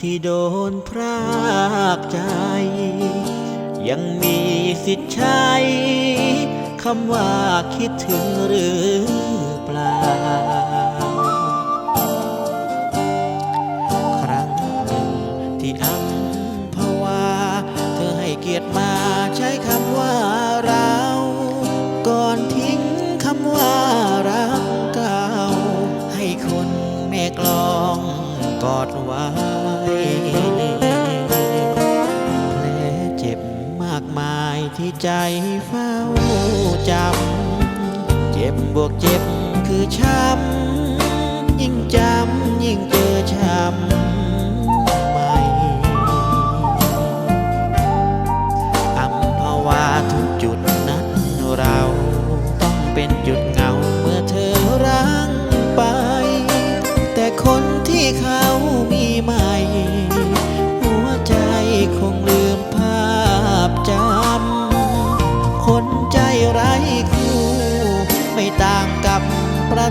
ที่โดนพรากใจ ยังมีสิทธิ์ใช้คำว่าคิดถึงหรือเปล่า ครั้งหนึ่งที่อัมพวา เธอให้เกียรติมาใช้คำว่าเรา ก่อนทิ้งคำว่ารักเก่า ให้คนแม่กลอง กอดไว้แผลเจ็บมากมายที่ใจเฝ้าจำ เจ็บบวกเจ็บคือช้ำ ยิ่งจำ ยิ่งเจอ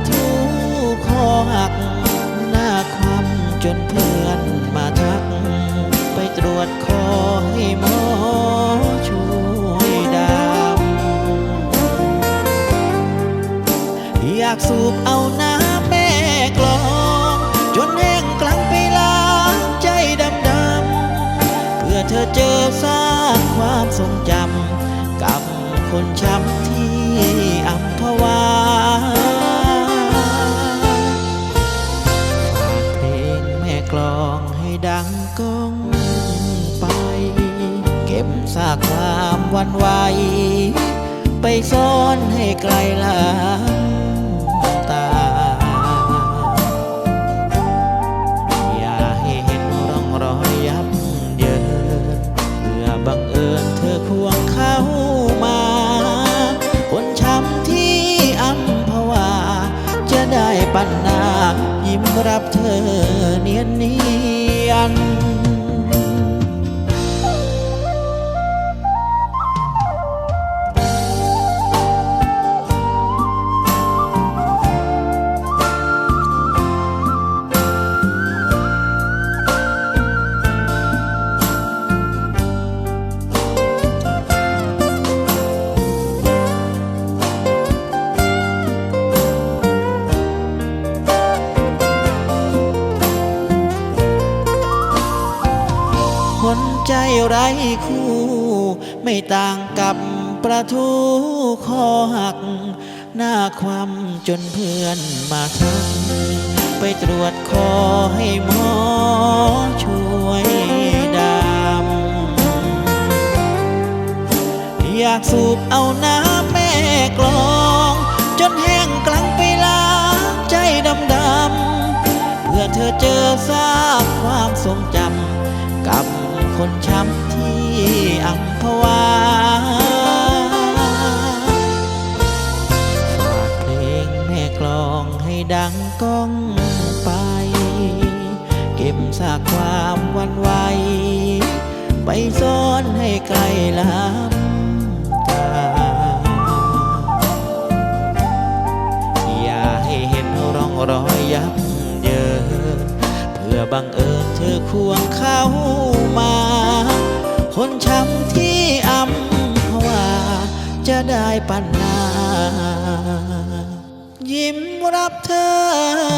ทูคอหัก หน้าคว่ำจนเพื่อนมาทัก ไปตรวจคอให้หมอช่วยดามอยากสูบเอาน้า ความวันไหว ไปซ่อนให้ไกลลำตา อย่าให้เห็นร่องรอยยับเยินเพื่อบังเอิญเธอควงเข้ามา คนช้ำที่อัมพวา จะได้ปันนา ยิ้มรับเธอเนียนเนียน คนใจไร้คู่ ไม่ต่างกับประทูคอหัก หน้าความจนเพื่อนมาทักไปตรวจคอให้หมอช่วยดำอยากสูบเอาน้ำแม่กลอง จนแห้งกลังไปล้างใจดำดำๆเพื่อเธอเจอซากความทรงจ วาฝากเพลงแม่กลองให้ดังก้องไป เก็บซากความวันไหวไปซ่อนให้ไกลลำตา อย่าให้เห็นร่องรอยยับเยินเพื่อบังเอิญเธอควงเข้ามา คนช้ำที่ จะได้ปันนายิ้มรับเธอ